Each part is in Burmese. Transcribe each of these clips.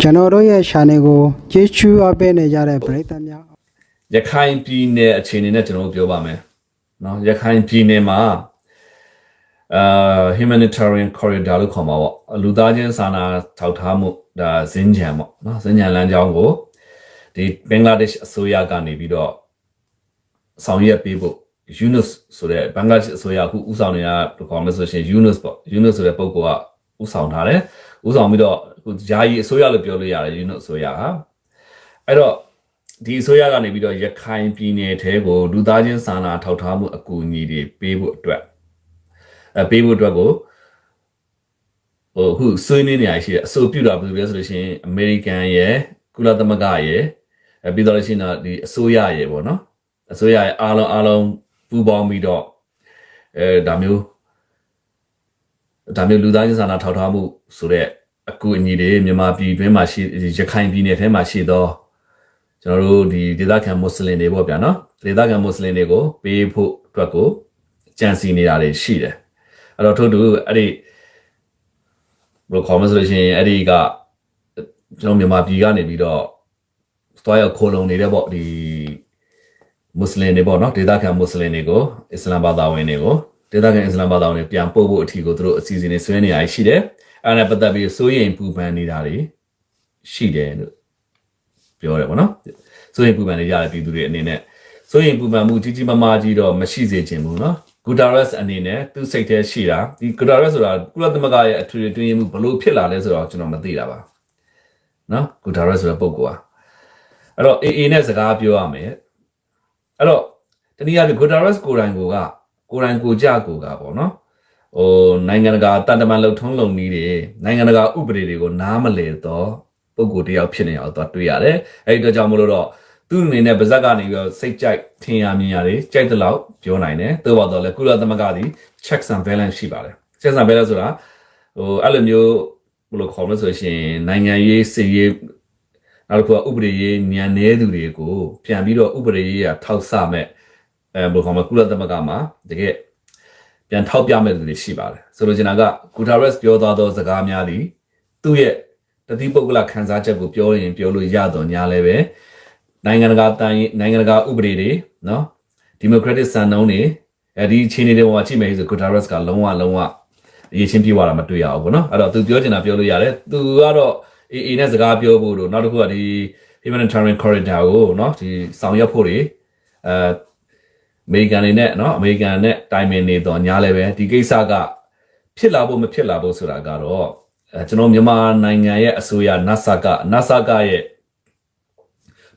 ကျွန်တော်တို့ရဲ့ channel ကိုကျေးဇူးအပ်ပေးနေကြတဲ့ပရိသတ်များ ရခိုင်ပြည်နယ်အခြေအနေနဲ့ကျွန်တော်တို့ပြောပါမယ်เนาะရခိုင်ပြည်နယ်မှာအာ humanitarian corridor လို့ခေါ်မှာပေါ့လူသားချင်းစာနာထောက်ထားမှုဒါဇင်းကြံပေါ့เนาะဇင်းကြံလမ်းကြောင်းကိုဒီဘင်္ဂလားဒေ့ရှ်အစိုးရကနေပြီးတော့ဆောင်ရွက်ပေးဖို့ Yunus ဆိုတဲ့ဘင်္ဂလားဒေ့ရှ်အစိုးရအခုဥဆောင်နေတာဘယ်လိုခေါ်မလဲဆိုရှင် Yunus ပေါ့ Yunus ဆိုတဲ့ပုဂ္ဂိုလ်ကဥဆောင်ထားတယ်ဥဆောင်ပြီးတော့ အခုဂျာယီအစိုးရလို့ပြောလို့ရတယ် Yunus အစိုးရဟာအဲ့တော့ဒီအစိုးရကနေပြီးတော့ရခိုင်ပြည်နယ်ထဲကိုလူသားချင်းစာနာထောက်ထားမှုအကူအညီတွေပေးဖို့အတွက်အဲပေးဖို့အတွက်ကိုဟိုခုဆွေးနွေးနေရရှိတယ်အဆိုပြုတာဘယ်လိုလဲဆိုလို့ရှိရင်အမေရိကန်ရဲ့ကုလသမဂ္ဂရဲ့အဲပြီးတော့လို့ရှိရင်တော့ဒီအစိုးရရဲ့ပေါ့နော်အစိုးရရဲ့အားလုံးအားလုံးပူးပေါင်းပြီးတော့အဲဒါမျိုးဒါမျိုးလူသားချင်းစာနာထောက်ထားမှုဆိုတဲ့ အကူအညီတွေမြန်မာပြည်တွင်းမှာရှိရခိုင်ပြည်နယ်ထဲမှာရှိသောကျွန်တော်တို့ဒီဒေသခံမွတ်စလင်တွေပေါ့ဗျာနော်ဒေသခံမွတ်စလင်တွေကိုပေးဖို့အတွက်ကိုကြံစီနေတာတွေရှိတယ်အဲ့တော့ထို့တူအဲ့ဒီဘယ်လိုခေါ်မလဲဆိုလို့ရှိရင်အဲ့ဒီကကျွန်တော်မြန်မာပြည်ကနေပြီးတော့သွားရောက်ခိုးလုံနေတဲ့ပေါ့ဒီမွတ်စလင်တွေပေါ့နော်ဒေသခံမွတ်စလင်တွေကိုအစ္စလာမ်ဘာသာဝင်တွေကို ဒေသခံအစ္စလာမ်ဘာသာဝင်တွေပြန်ပို့ဖို့အထီကိုသူတို့အစီအစဉ်တွေဆွဲနေရရှိတယ်အဲ့ဒါနဲ့ပတ်သက်ပြီးစိုးရိမ်ပူပန်နေတာတွေရှိတယ်လို့ပြောတယ်ဗောနော်စိုးရင်ပူပန်နေကြတဲ့ပြည်သူတွေအနေနဲ့စိုးရင်ပူပန်မှုကြီးကြီးမားမားကြီးတော့မရှိစေချင်ဘူးနော်ဂူတာရက်စ်အနေနဲ့သူ့စိတ်ထဲရှိတာဒီဂူတာရက်ဆိုတာကုလသမဂ္ဂရဲ့အထွေထွေတွင်းရေးမှုဘလို့ဖြစ်လာလဲဆိုတော့ကျွန်တော်မသိတာပါနော်ဂူတာရက်ဆိုတဲ့ပုံကောအဲ့တော့အေအေနဲ့စကားပြောရမယ်အဲ့တော့တနည်းအားဖြင့်ဂူတာရက်ကိုယ်တိုင်ကိုက ကိုယ်တိုင်ကိုကြကိုကပေါ့နော်ဟိုနိုင်ငံတကာတန်တမန်လှုပ်ထုံးလုံနည်းတွေနိုင်ငံတကာဥပဒေတွေကိုနားမလည်တော့ပုံကိုယ်တယောက်ဖြစ်နေအောင်သွားတွေ့ရတယ်။အဲဒီအတွက်ကြောင့်မလို့တော့သူ့အနေနဲ့ဗဇက်ကနေပြီးတော့စိတ်ကြိုက်ထင်ရမြင်ရတယ်ကြိုက်တဲ့လောက်ပြောနိုင်တယ်။သို့ပါတော့လေကုလသမဂ္ဂသည် checks and balance ရှိပါတယ်။ checks and balance ဆိုတာဟိုအဲ့လိုမျိုးဘယ်လိုခေါ်မလဲဆိုရှင်နိုင်ငံရေးစီရေးနောက်တစ်ခုကဥပဒေရေးညံနေသူတွေကိုပြန်ပြီးတော့ဥပဒေရေးကထောက်ဆမဲ့ အဲဘယ်လိုခေါ်မလဲကုလသမဂ္ဂမှာတကယ်ပြန်ထောက်ပြမဲ့သူတွေရှိပါတယ်။ဆိုလိုချင်တာကဂူတာရက်စ်ပြောသွားသောစကားများသည်သူ့ရဲ့တတိပုဂ္ဂလခန်းစားချက်ကိုပြောရင်ပြောလို့ရတော့ညာလဲပဲနိုင်ငံတကာတန်နိုင်ငံတကာဥပဒေတွေနော်ဒီမိုကရက်တစ်စံနှုန်းတွေအဲဒီအခြေအနေတွေပေါ်မှာကြည့်မယ်ဆိုဂူတာရက်စ်ကလုံးဝလုံးဝအရေးချင်းပြေးသွားတာမတွေ့ရဘူးပေါ့နော်အဲ့တော့သူပြောချင်တာပြောလို့ရတယ်သူကတော့အေးအေးနဲ့စကားပြောဖို့လို့နောက်တစ်ခုကဒီ humanitarian corridor ကိုနော်ဒီဆောင်ရွက်ဖို့တွေအဲအ မေရိကန်တွေနဲ့နော်အမေရိကန်နဲ့တိုင်ပင်နေတော့ညာလဲပဲဒီကိစ္စကဖြစ်လာဖို့မဖြစ်လာဖို့ဆိုတာကတော့အဲကျွန်တော်မြန်မာနိုင်ငံရဲ့အစိုးရ NASA က NASA ကရဲ့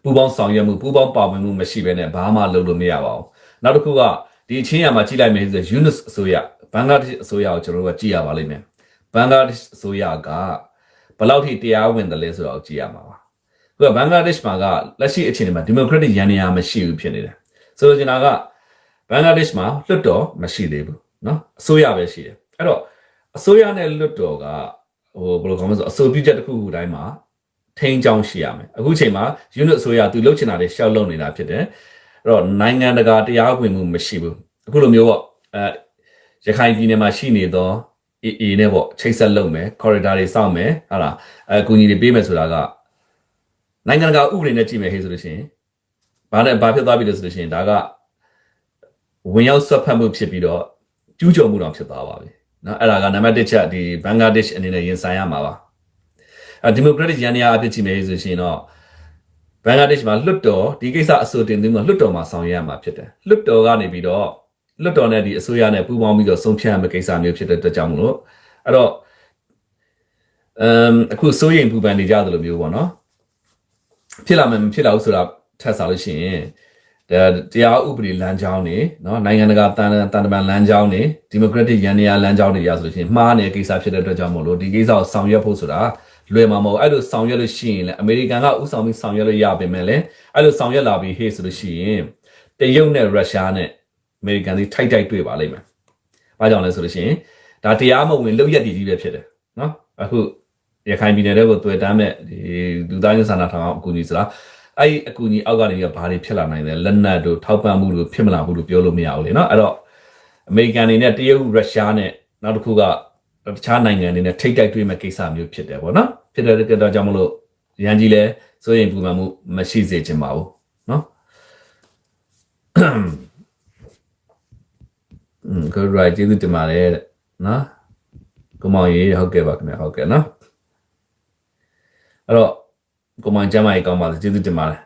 ပူပေါင်းဆောင်ရွက်မှုပူပေါင်းပါဝင်မှုမရှိဘဲနဲ့ဘာမှလုပ်လို့မရပါဘူးနောက်တစ်ခုကဒီအချင်းရမှာကြည့်လိုက်မယ်ဆို Yunus အစိုးရဘင်္ဂလားဒေ့ရှ်အစိုးရကိုကျွန်တော်တို့ကကြည့်ရပါလိမ့်မယ်ဘင်္ဂလားဒေ့ရှ်အစိုးရကဘယ်လောက်ထိတရားဝင်တယ်လဲဆိုတော့ကြည့်ရမှာပါခုကဘင်္ဂလားဒေ့ရှ်မှာကလက်ရှိအခြေအနေမှာဒီမိုကရက်တစ်ရန်နေရာမရှိဘူးဖြစ်နေတယ်ဆိုလိုချင်တာက ဘင်္ဂလားဒေ့ရှ်မှာလွှတ်တော်မရှိသေးဘူးเนาะအစိုးရပဲရှိတယ်အဲ့တော့အစိုးရနဲ့လွှတ်တော်က ဟိုဘယ်လိုခေါ်မလဲဆိုအဆိုပြုချက်တစ်ခုခုတိုင်းမှာထိန်းချောင်းရှိရမယ်အခုချိန်မှာ unit အစိုးရသူလှုပ်ချင်တာတွေရှောက်လုပ်နေတာဖြစ်တယ်အဲ့တော့နိုင်ငံတကာတရားဝင်မှုမရှိဘူးအခုလိုမျိုးပေါ့အဲရခိုင်ပြည်နယ်မှာရှိနေသော AA နဲ့ပေါ့ချိတ်ဆက်လုပ်မယ် corridor တွေစောင့်မယ်ဟာလားအဲအကူအညီတွေပေးမယ်ဆိုတာကနိုင်ငံတကာဥပဒေနဲ့ကြည့်မယ်ဟေ့ဆိုလို့ရှိရင်ဘာနဲ့ဘာဖြစ်သွားပြီလဲဆိုလို့ရှိရင်ဒါက ဝင်ရောက်ဆွတ်ဖက်မှုဖြစ်ပြီးတော့ကျူးကျော်မှုတောင်ဖြစ်သွားပါပြီနော်အဲ့ဒါကနံပါတ်1ချက်ဒီဘင်္ဂလားဒေ့ရှ်အနေနဲ့ရင်ဆိုင်ရမှာပါအဲဒီမိုကရက်တစ်ရန်နေရာအဖြစ်ကြည့်မယ်ဆိုရှင်တော့ဘင်္ဂလားဒေ့ရှ်မှာလွတ်တော်ဒီကိစ္စအဆိုတင်သွင်းမှာလွတ်တော်မှာဆောင်ရွက်ရမှာဖြစ်တယ်လွတ်တော်ကနေပြီးတော့လွတ်တော်နဲ့ဒီအစိုးရနဲ့ပူးပေါင်းပြီးတော့ဆုံးဖြတ်ရမယ့်ကိစ္စမျိုးဖြစ်တဲ့အတွက်ကြောင့်မလို့အဲ့တော့အမ်အခုစိုးရိမ်ပူပန်နေကြသလိုမျိုးပေါ့နော်ဖြစ်လာမယ်မဖြစ်လာဘူးဆိုတာထပ်စားလို့ရှိရင်ဒါ တရားဥပဒေလမ်းကြောင်းတွေနော်နိုင်ငံတကာတန်တန်တမန်လမ်းကြောင်းတွေဒီမိုကရက်တစ်ရန်နေရလမ်းကြောင်းတွေရဆိုလို့ရှိရင်မှားနေတဲ့ကိစ္စဖြစ်တဲ့အတွက်ကြောင့်မို့လို့ဒီကိစ္စကိုဆောင်ရွက်ဖို့ဆိုတာလွယ်မှာမဟုတ်အဲ့လိုဆောင်ရွက်လို့ရှိရင်လည်းအမေရိကန်ကဥဆောင်ပြီးဆောင်ရွက်လို့ရပါမယ်လေအဲ့လိုဆောင်ရွက်လာပြီးဟေ့ဆိုလို့ရှိရင်တရုတ်နဲ့ရုရှားနဲ့အမေရိကန်တွေထိုက်တိုက်တွေ့ပါလိမ့်မယ်။ဘာကြောင့်လဲဆိုလို့ရှိရင်ဒါတရားမဝင်လောက်ရက်တည်ကြီးပဲဖြစ်တယ်နော်အခုရခိုင်ပြည်နယ်တွေကိုတွေ့တမ်းမဲ့ဒီလူသားချင်းစာနာထောင်အောင်အကူအညီဆိုတာ အဲ့ဒီအကူအညီအောက်ကနေပြီးတော့ဘာတွေဖြစ်လာနိုင်လဲလက်နက်တို့ထောက်ပံ့မှုတို့ဖြစ်မလာဘူးလို့ပြောလို့မရဘူးလေနော်အဲ့တော့အမေရိကန်တွေနဲ့တရုတ်ရုရှားနဲ့နောက်တစ်ခုကတခြားနိုင်ငံတွေနဲ့ထိတ်တိုက်တွေ့မဲ့ကိစ္စမျိုးဖြစ်တယ်ပေါ့နော်ဖြစ်တဲ့ကတော့ကြောင့်မလို့ရန်ကြီးလဲစိုးရင်ပူပန်မှုမရှိစေချင်ပါဘူးနော်อืมကိုရိုက်ကျေးဇူးတင်ပါတယ်တဲ့နော်ကိုမောင်ရေဟုတ်ကဲ့ပါခင်ဗျဟုတ်ကဲ့နော်အဲ့တော့ ကိုမောင်ကျမ်းမကြီးကောင်းပါစေကျေးဇူးတင်ပါတယ်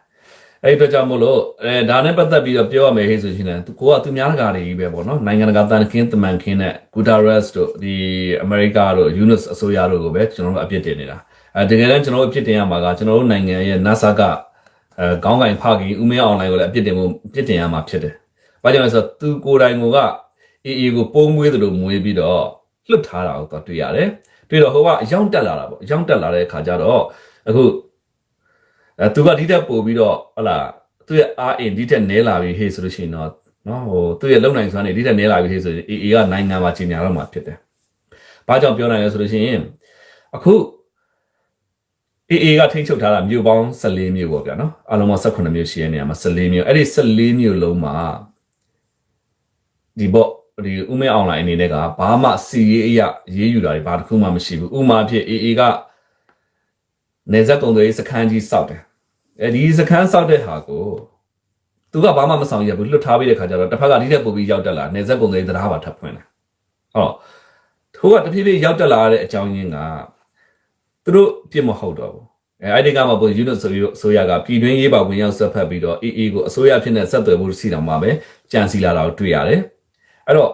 အဲ့ဒီအတွက်ကြောင့်မို့လို့အဲဒါနဲ့ပတ်သက်ပြီးတော့ပြောရမယ်ဟေ့ဆိုရှင်လည်းကိုကသူများတကာတွေကြီးပဲပေါ့နော်နိုင်ငံတကာတန်ခင်းတမန်ခင်းနဲ့ဂူတာရက်စ်တို့ဒီအမေရိကတို့ယူနစ်အစိုးရတို့ကိုပဲကျွန်တော်တို့အပြစ်တင်နေတာအဲတကယ်တမ်းကျွန်တော်တို့အပြစ်တင်ရမှာကကျွန်တော်တို့နိုင်ငံရဲ့ NASA ကအဲခေါင်းကင်ဖခင်ဦးမင်းအောင်လိုင်းကိုလည်းအပြစ်တင်မှုအပြစ်တင်ရမှာဖြစ်တယ်။ဘာကြောင့်လဲဆိုတော့သူကိုယ်တိုင်ကအေးအေးကိုပုံမွေးသလိုမွေးပြီးတော့လွတ်ထားတာကိုတော့တွေ့ရတယ်။တွေ့တော့ဟိုကအယောင်တက်လာတာပေါ့။အယောင်တက်လာတဲ့အခါကျတော့အခု အဲသူကဒီတက်ပို့ပြီးတော့ဟလာသူရဲ့အားအင်ဒီတက်နဲလာပြီဟေးဆိုလို့ရှိရင်တော့နော်ဟိုသူ့ရဲ့လုံနိုင်စွမ်းနေဒီတက်နဲလာပြီဟေးဆိုရင်အေးအေးကနိုင်ငံမှာကြီးညာတော့မှာဖြစ်တယ်။ဘာကြောင့်ပြောနိုင်လဲဆိုလို့ရှိရင်အခုအေးအေးကထိန်းချုပ်ထားတာမြို့ပေါင်း14မြို့ပေါ့ဗျာနော်အလုံးပေါင်း18မြို့ရှိတဲ့နေရာမှာ14မြို့အဲ့ဒီ14မြို့လုံးမှာဒီပေါ့ဒီဥမဲအွန်လိုင်းအနေနဲ့ကဘာမှစီရေးအရာရေးယူတာတွေဘာတစ်ခုမှမရှိဘူးဥမာဖြစ်အေးအေးကနေဇက်ကုံတွေစခန်းကြီးစောက်တယ် အဲဒီစခန်းစောက်တဲ့ဟာကိုသူကဘာမှမဆောင်ရဘူးလွတ်ထားပြီးတဲ့ခါကျတော့တစ်ဖက်ကဒီတဲ့ပုံပြီးရောက်တက်လာနေဇက်ကုံတွေတရားပါထပ်ဖွင့်တယ်ဟောသူကတဖြည်းဖြည်းရောက်တက်လာတဲ့အကြောင်းရင်းကသူတို့ပြစ်မဟုတ်တော့ဘူးအဲအဲ့ဒီကမှပုံယူနစ်ဆိုဆိုရကပြည်တွင်းရေးပါဝင်ရောက်ဆက်ဖက်ပြီးတော့အေးအေးကိုအစိုးရဖြစ်နေဆက်သွယ်ဖို့စီတောင်မှာပဲကြံစီလာတာကိုတွေ့ရတယ်အဲ့တော့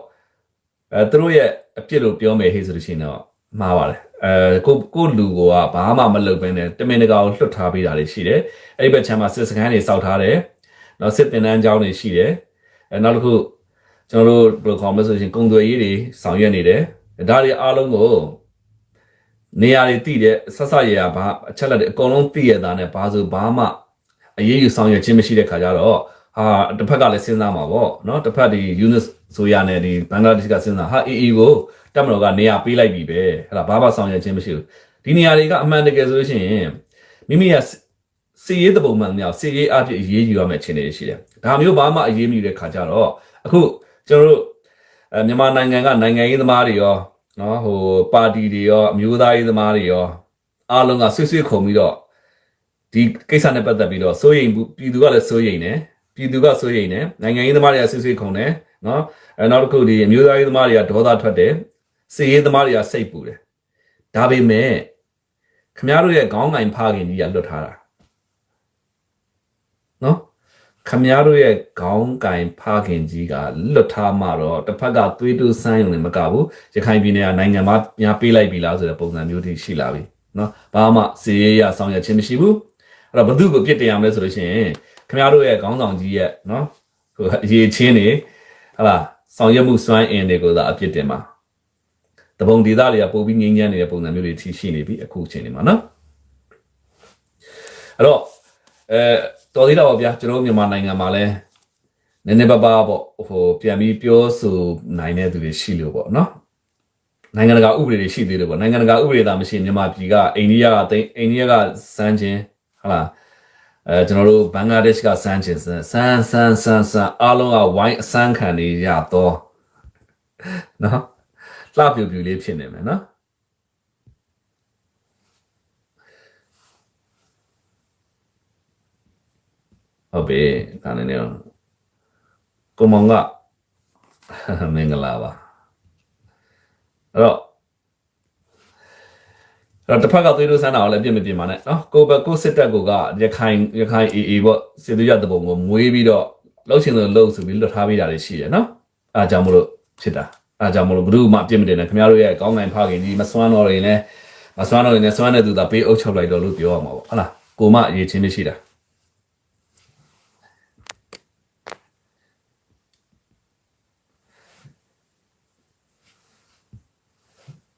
အဲသူတို့ရဲ့အပြစ်လို့ပြောမယ်ဟေ့ဆိုလို့ရှိရင်တော့ မှားပါတယ်အဲကိုကိုလူကဘာမှမလုပ်ဘဲနဲ့တမင်တကာကိုလွတ်ထားပေးတာတွေရှိတယ်အဲ့ဒီဘက်ခြမ်းမှာစစ်စခန်းတွေစောက်ထားတယ်နောက်စစ်တင်တန်းကျောင်းတွေရှိတယ်အဲနောက်တစ်ခုကျွန်တော်တို့ဘယ်လိုခေါ်မလဲဆိုရင်ကုံသွယ်ရေးတွေဆောင်ရွက်နေတယ်ဒါတွေအားလုံးကိုနေရာတွေတည်တဲ့ဆက်ဆက်ရရဘာအချက်လက်တွေအကုန်လုံးတည်ရတာနဲ့ဘာဆိုဘာမှအရေးယူဆောင်ရွက်ခြင်းမရှိတဲ့ခါကျတော့ဟာတစ်ဖက်ကလည်းစဉ်းစားမှာပေါ့နော်တစ်ဖက်ဒီ unit ဆိုရနဲ့ဒီဘင်္ဂလားဒေ့ရှ်ကစဉ်းစားဟာ AA ကိုတက်မတော်ကနေရာပေးလိုက်ပြီပဲဟဲ့လားဘာမှဆောင်ရွက်ခြင်းမရှိဘူးဒီနေရာတွေကအမှန်တကယ်ဆိုလို့ရှိရင်မိမိကစီရေးတပုံမှန်မြောက်စီရေးအဖြစ်အရေးယူရမယ့်အခြေအနေရှိတယ်ဒါမျိုးဘာမှအရေးမယူတဲ့ခါကျတော့အခုကျွန်တော်တို့အဲမြန်မာနိုင်ငံကနိုင်ငံရေးသမားတွေရောနော်ဟိုပါတီတွေရောအမျိုးသားရေးသမားတွေရောအားလုံးကဆွေးဆွေးခုံပြီးတော့ဒီကိစ္စနဲ့ပတ်သက်ပြီးတော့စိုးရိမ်ပြည်သူကလည်းစိုးရိမ်တယ်ပြည်သူကစိုးရိမ်တယ်နိုင်ငံရေးသမားတွေကဆွေးဆွေးခုံတယ် နော်အဲနောက်တစ်ခုဒီအမျိုးသားရေးသမားတွေကဒေါသထွက်တယ်စီရေးသမားတွေကစိတ်ပူတယ်ဒါပေမဲ့ခမရတို့ရဲ့ခေါင်းငိုင်ဖခင်ကြီးကလွတ်ထားတာနော်ခမရတို့ရဲ့ခေါင်းကင်ဖခင်ကြီးကလွတ်ထားမှတော့တစ်ဖက်ကသွေးတူးဆန်းရုံနဲ့မကဘူးရခိုင်ပြည်နယ်ကနိုင်ငံမှာများပေးလိုက်ပြီလားဆိုတဲ့ပုံစံမျိုးတွေရှိလာပြီနော်ဘာမှစီရေးရဆောင်ရွက်ခြင်းမရှိဘူးအဲ့တော့ဘသူ့ကိုပြစ်တင်ရမလဲဆိုလို့ရှိရင်ခမရတို့ရဲ့ခေါင်းဆောင်ကြီးရဲ့နော်ဟိုအရေးချင်းနေ ဟလာဆောင်ရွက်မှုစွမ်းအင်တွေကိုသာအပြစ်တင်ပါတပုံဒေသတွေကပို့ပြီးငြိမ်းချမ်းနေတဲ့ပုံစံမျိုးတွေထိရှိနေပြီအခုအချိန်တွေမှာနော်အဲ့တော့အဲတော်သေးတာပေါ့ဗျာကျွန်တော်တို့မြန်မာနိုင်ငံမှာလဲနည်းနည်းပါးပါးပေါ့ဟိုပြန်ပြီးပြောဆိုနိုင်တဲ့သူတွေရှိလို့ပေါ့နော်နိုင်ငံတကာဥပဒေတွေရှိသေးတယ်ပေါ့နိုင်ငံတကာဥပဒေသားမရှိရင်မြန်မာပြည်ကအိန္ဒိယကတိန်အိန္ဒိယကစမ်းချင်းဟုတ်လား အဲကျွန်တော်တို့ဘင်္ဂလားဒေ့ရှ်ကစမ်းချင်းစမ်းစမ်းစမ်းစမ်းစမ်းအားလုံးကဝိုင်းအစမ်းခံနေရတော့နော်လှပြူပြူလေးဖြစ်နေမယ်နော်ဟုတ်ပြီဒါနဲ့နေကိုမောင်ကမင်္ဂလာပါအဲ့တော့အဲ့ တော့တစ်ဖက်ကသွေးလို့ဆန်းတာကိုလည်းပြစ်မပြစ်ပါနဲ့နော်ကိုဘကိုစစ်တပ်ကရခိုင်ရခိုင်အေအေပေါ့စစ်သွေးရတပုံကိုမွေးပြီးတော့လှုပ်ချင်လို့လှုပ်ဆိုပြီးလွတ်ထားပေးတာတွေရှိတယ်နော်အားကြောင့်မလို့ဖြစ်တာအားကြောင့်မလို့ဘ누구မှပြစ်မတင်နဲ့ခင်ဗျားတို့ရဲ့ကောင်းကင်ဖခင်ကြီးမစွမ်းတော့ရင်လည်းမစွမ်းတော့ရင်လည်းစွမ်းတဲ့သူသာပေးအုပ်ချုပ်လိုက်တော့လို့ပြောရမှာပေါ့ဟုတ်လားကိုမအရေးချင်းမရှိတာ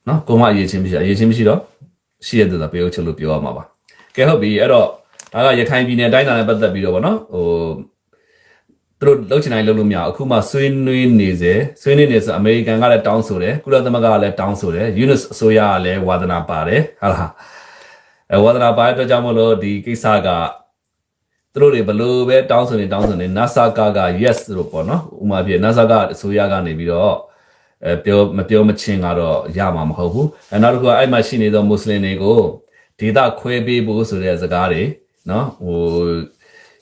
နော်ကိုမအရေးချင်းမရှိအရေးချင်းမရှိတော့ ရှိရတဲ့သူသာပေးအုပ်ချုပ်လို့ပြောရမှာပါကဲဟုတ်ပြီအဲ့တော့ဒါကရခိုင်ပြည်နယ်တိုင်းသားနဲ့ပတ်သက်ပြီးတော့ဗောနော်ဟိုသူတို့လှုပ်ချင်တိုင်းလှုပ်လို့မရအောင်အခုမှဆွေးနွေးနေစေဆွေးနွေးနေဆိုအမေရိကန်ကလည်းတောင်းဆိုတယ်ကုလသမဂ္ဂကလည်းတောင်းဆိုတယ်ယူနစ်အစိုးရကလည်းဝါသနာပါတယ်ဟာလားအဲဝါသနာပါတဲ့အတွက်ကြောင့်မလို့ဒီကိစ္စကသူတို့တွေဘလို့ပဲတောင်းဆိုနေတောင်းဆိုနေ NASA ကက yes လို့ပေါ့နော်ဥမာပြ NASA ကအစိုးရကနေပြီးတော့ အဲပြောမပြောမချင်းကတော့ရမှာမဟုတ်ဘူးအဲနောက်တစ်ခုကအဲ့မှာရှိနေသောမွတ်စလင်တွေကိုဒေတာခွဲပေးဖို့ဆိုတဲ့စကားတွေနော်ဟို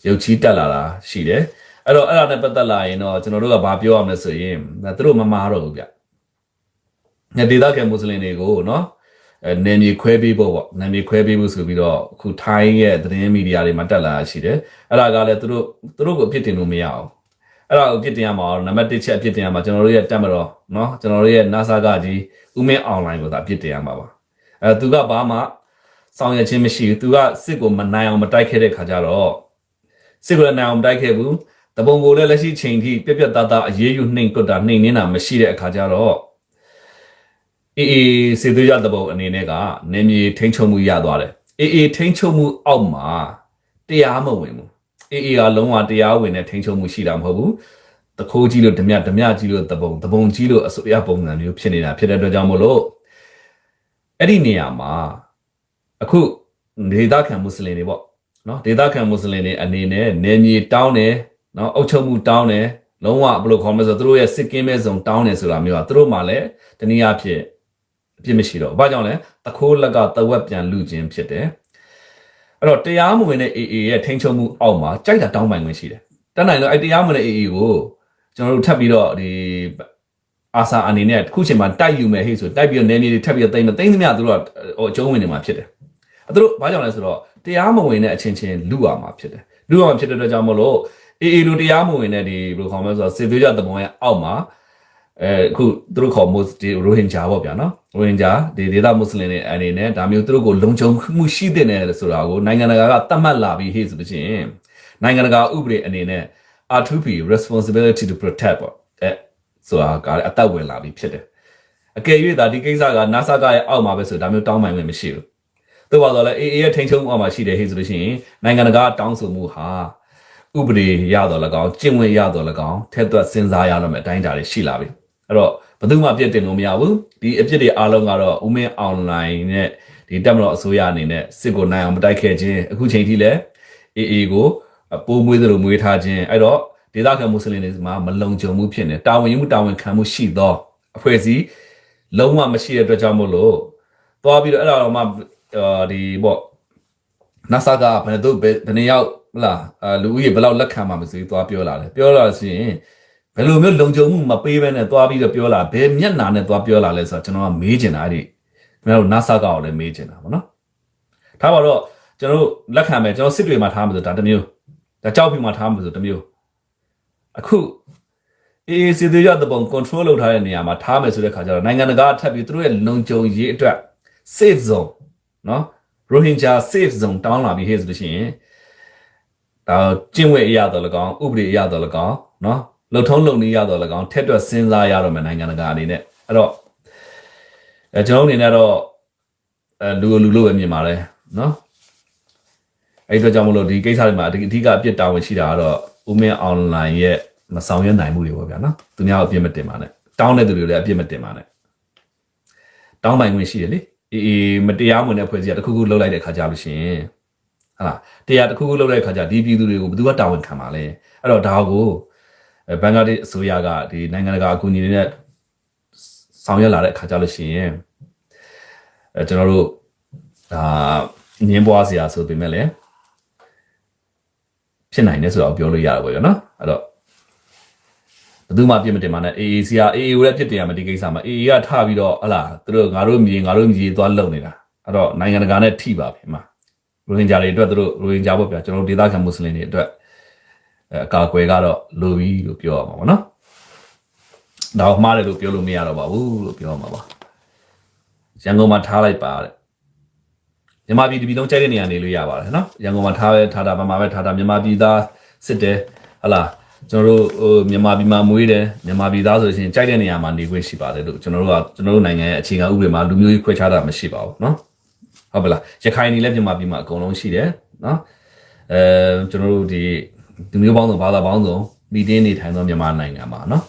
ရုပ်ချီးတက်လာတာရှိတယ်အဲ့တော့အဲ့ဒါနဲ့ပတ်သက်လာရင်တော့ကျွန်တော်တို့ကဘာပြောရမလဲဆိုရင်ဒါသူတို့မမာတော့ဘူးဗျညဒေတာကမွတ်စလင်တွေကိုနော်အဲနယ်မြေခွဲပေးဖို့ပေါ့နယ်မြေခွဲပေးဖို့ဆိုပြီးတော့အခုထိုင်းရဲ့သတင်းမီဒီယာတွေမှာတက်လာတာရှိတယ်အဲ့ဒါကလည်းသူတို့သူတို့ကိုအပြစ်တင်လို့မရအောင် အဲ့ဒါကိုအပြစ်တင်ရမှာနံပါတ်1ချက်အပြစ်တင်ရမှာကျွန်တော်တို့ရဲ့တက်မတော်နော်ကျွန်တော်တို့ရဲ့ NASA ကကြီးဦးမင်းအွန်လိုင်းကိုသာအပြစ်တင်ရမှာပါအဲသူကဘာမှဆောင်ရွက်ခြင်းမရှိဘူးသူကစစ်ကိုမနိုင်အောင်မတိုက်ခဲ့တဲ့ခါကျတော့စစ်ကိုလည်းနိုင်အောင်မတိုက်ခဲ့ဘူးတပုံကိုလည်းလက်ရှိချိန်ထိပြက်ပြက်သားသားအရေးယူနှိမ်ကွတ်တာနှိမ်နေတာမရှိတဲ့အခါကျတော့အေးအေးစေသွေးရတဲ့ပုံအနေနဲ့ကနေမြေထိန်းချုပ်မှုရသွားတယ်အေးအေးထိန်းချုပ်မှုအောက်မှာတရားမဝင်ဘူး အေးအေးကလုံးဝတရားဝင်တဲ့ထိန်းချုပ်မှုရှိတာမဟုတ်ဘူးတခိုးကြီးလို့ဓမြဓမြကြီးလို့တပုံတပုံကြီးလို့အစိုးရပုံစံမျိုးဖြစ်နေတာဖြစ်တဲ့အတွက်ကြောင့်မို့လို့အဲ့ဒီနေရာမှာအခုဒေသခံမွတ်စလင်တွေပေါ့နော်ဒေသခံမွတ်စလင်တွေအနေနဲ့နေမြေတောင်းတယ်နော်အုပ်ချုပ်မှုတောင်းတယ်လုံးဝဘယ်လိုခေါ်မလဲဆိုတော့သူတို့ရဲ့စစ်ကင်းမဲ့စုံတောင်းတယ်ဆိုတာမျိုးကသူတို့မှလည်းတနည်းအားဖြင့်အပြစ်မရှိတော့ဘူး။ဘာကြောင့်လဲတခိုးလက်ကတဝက်ပြန်လူခြင်းဖြစ်တယ်။ အဲ့တော့တရားမဝင်တဲ့ AA ရဲ့ထိန်းချုပ်မှုအောက်မှာကြိုက်တာတောင်းပိုင်ခွင့်ရှိတယ်။တန်းနိုင်လို့အဲ့တရားမဝင်တဲ့ AA ကိုကျွန်တော်တို့ထပ်ပြီးတော့ဒီအာစာအနေနဲ့တစ်ခုချိန်မှာတိုက်ယူမယ်ဟေ့ဆိုတိုက်ပြီးတော့နေမြေတွေထပ်ပြီးတော့တိမ့်မတိမ့်သမျှသူတို့ကဟိုအကျုံးဝင်နေမှာဖြစ်တယ်။အဲ့တို့ဘာကြောင့်လဲဆိုတော့တရားမဝင်တဲ့အချင်းချင်းလူရမှာဖြစ်တယ်။လူရမှာဖြစ်တဲ့အတွက်ကြောင့်မလို့ AA လိုတရားမဝင်တဲ့ဒီဘယ်လိုခေါ်မလဲဆိုတော့စေသွေးကြသဘောရဲ့အောက်မှာ အဲအခုသူတို့ခေါ်မွတ်ဒီရိုဟင်ဂျာပေါ့ဗျာနော်ရိုဟင်ဂျာဒီဒေသမွတ်စလင်တွေအနေနဲ့ဒါမျိုးသူတို့ကိုလုံခြုံမှုရှိတဲ့နယ်ဆိုတာကိုနိုင်ငံတကာကသတ်မှတ်လာပြီးဟေ့ဆိုလို့ရှိရင်နိုင်ငံတကာဥပဒေအနေနဲ့ R2P responsibility to protect ပေါ့အဲဆိုတာကလည်းအသက်ဝင်လာပြီးဖြစ်တယ်အကယ်၍ဒါဒီကိစ္စက NASA ကရဲ့အောက်မှာပဲဆိုဒါမျိုးတောင်းပန်ဝင်မရှိဘူးသို့ပါတော့လည်း AA ရဲ့ထိန်းချုပ်မှုအောက်မှာရှိတယ်ဟေ့ဆိုလို့ရှိရင်နိုင်ငံတကာတောင်းဆိုမှုဟာဥပဒေရတော့၎င်းကျင့်ဝတ်ရတော့၎င်းထက်သွက်စဉ်းစားရတော့မယ့်အတိုင်းအတာတွေရှိလာပြီ အဲ့တော့ဘယ်သူမှအပြစ်တင်လို့မရဘူးဒီအပြစ်တွေအားလုံးကတော့ဦးမင်းအွန်လိုင်းနဲ့ဒီတက်မတော်အစိုးရအနေနဲ့စစ်ကိုနိုင်အောင်မတိုက်ခဲ့ခြင်းအခုချိန်ထိလည်း AA ကိုပိုးမွေးသလိုမွေးထားခြင်းအဲ့တော့ဒေသခံမွတ်စလင်တွေမှာမလုံခြုံမှုဖြစ်နေတာဝန်ယူမှုတာဝန်ခံမှုရှိသောအဖွဲ့အစည်းလုံးဝမရှိတဲ့အတွက်ကြောင့်မို့လို့သွားပြီးတော့အဲ့ဒါတော့မှအာဒီပေါ့ NASA ကဘယ်တော့ဘယ်ဘယ်နှစ်ယောက်ဟလာအာလူဦးရေဘယ်လောက်လက်ခံမှာမသိဘူးသွားပြောလာတယ်ပြောလာဆိုရင် ဘယ်လိုမျိုးလုံခြုံမှုမပေးဘဲနဲ့သွားပြီးတော့ပြောလာဘယ်မျက်နာနဲ့သွားပြောလာလဲဆိုတော့ကျွန်တော်ကမေးချင်တာအဲ့ဒီကျွန်တော်တို့ NASA ကလည်းမေးချင်တာဗောနော်ထားပါတော့ကျွန်တော်တို့လက်ခံမယ်ကျွန်တော်စစ်တွေမှာထားမှာဆိုဒါတစ်မျိုးဒါကြောက်ပြီမှာထားမှာဆိုတစ်မျိုးအခုအေးစီသေးရတဲ့ပုံ control လုပ်ထားတဲ့နေရာမှာထားမယ်ဆိုတဲ့ခါကျတော့နိုင်ငံတကာထပ်ပြီးသူတို့ရဲ့လုံခြုံရေးအတွက် safe zone နော် Rohingya safe zone တောင်းလာပြီးဟဲ့ဆိုလို့ရှိရင်ဒါကျင့်ဝတ်အရာတော်၎င်းဥပဒေအရာတော်၎င်းနော် လှုပ်ထုံးလုံနည်းရတော်၎င်းထက်တွက်စဉ်းစားရတော့မယ်နိုင်ငံတကာအနေနဲ့အဲ့တော့အဲကျွန်တော်အနေနဲ့တော့အဲလူလူလို့ပဲမြင်ပါတယ်နော်အဲ့တော့ကြောင့်မလို့ဒီကိစ္စတွေမှာအဓိကအပြစ်တာဝန်ရှိတာကတော့ဦးမင်းအွန်လိုင်းရဲ့မဆောင်ရွက်နိုင်မှုတွေပေါ့ဗျာနော်သူများအပြစ်မတင်ပါနဲ့တောင်းတဲ့သူတွေလည်းအပြစ်မတင်ပါနဲ့တောင်းပိုင်ခွင့်ရှိတယ်လေအေးအေးမတရားဝင်တဲ့ဖွဲ့စည်းကတစ်ခုခုလှုပ်လိုက်တဲ့ခါကြလို့ရှိရင်ဟလာတရားတစ်ခုခုလှုပ်လိုက်တဲ့ခါကျဒီပြည်သူတွေကိုဘယ်သူကတာဝန်ခံပါလဲအဲ့တော့ဒါကိုအဲ ဘင်္ဂလားဒေ့ရှ်အစိုးရကဒီနိုင်ငံတကာအကူအညီတွေနဲ့ဆောင်ရွက်လာတဲ့အခါကြလို့ရှိရင်အဲကျွန်တော်တို့ဒါငင်းပွားစရာဆိုပေမဲ့လည်းဖြစ်နိုင်တယ်ဆိုတော့ပြောလို့ရတာပေါ့နော်အဲ့တော့ဘယ်သူမှပြစ်မတင်ပါနဲ့ AAC က AA ကိုလည်းပြစ်တင်ရမယ်ဒီကိစ္စမှာ AA ကထပြီးတော့ဟလာသူတို့ငါတို့မြေငါတို့မြေသွားလုံနေတာအဲ့တော့နိုင်ငံတကာနဲ့ထိပါပြီအမရိုဟင်ဂျာတွေအတွက်သူတို့ရိုဟင်ဂျာပေါ့ဗျာကျွန်တော်တို့ဒေသခံမွတ်စလင်တွေအတွက် အဲအကာအကွယ်ကတော့လိုပြီလို့ပြောရမှာပေါ့နော်ဒါတော့မှားတယ်လို့ပြောလို့မရတော့ပါဘူးလို့ပြောမှာပါရန်ကုန်မှာထားလိုက်ပါတဲ့မြန်မာပြည်တပြည်လုံးကြိုက်တဲ့နေရာနေလို့ရပါတယ်နော်ရန်ကုန်မှာထားပဲထားတာဗမာပဲထားတာမြန်မာပြည်သားစစ်တယ်ဟလာကျွန်တော်တို့ဟိုမြန်မာပြည်မှာမွေးတယ်မြန်မာပြည်သားဆိုလို့ရှိရင်ကြိုက်တဲ့နေရာမှာနေခွင့်ရှိပါတယ်လို့ကျွန်တော်တို့ကကျွန်တော်တို့နိုင်ငံရဲ့အခြေခံဥပဒေမှာလူမျိုးရေးခွဲခြားတာမရှိပါဘူးနော်ဟုတ်ပါလားရခိုင်နေလည်းမြန်မာပြည်မှာအကုန်လုံးရှိတယ်နော်အဲကျွန်တော်တို့ဒီ လူမျိုးပေါင်းစုံဘာသာပေါင်းစုံမိတင်းနေထိုင်သောမြန်မာနိုင်ငံမှာနော်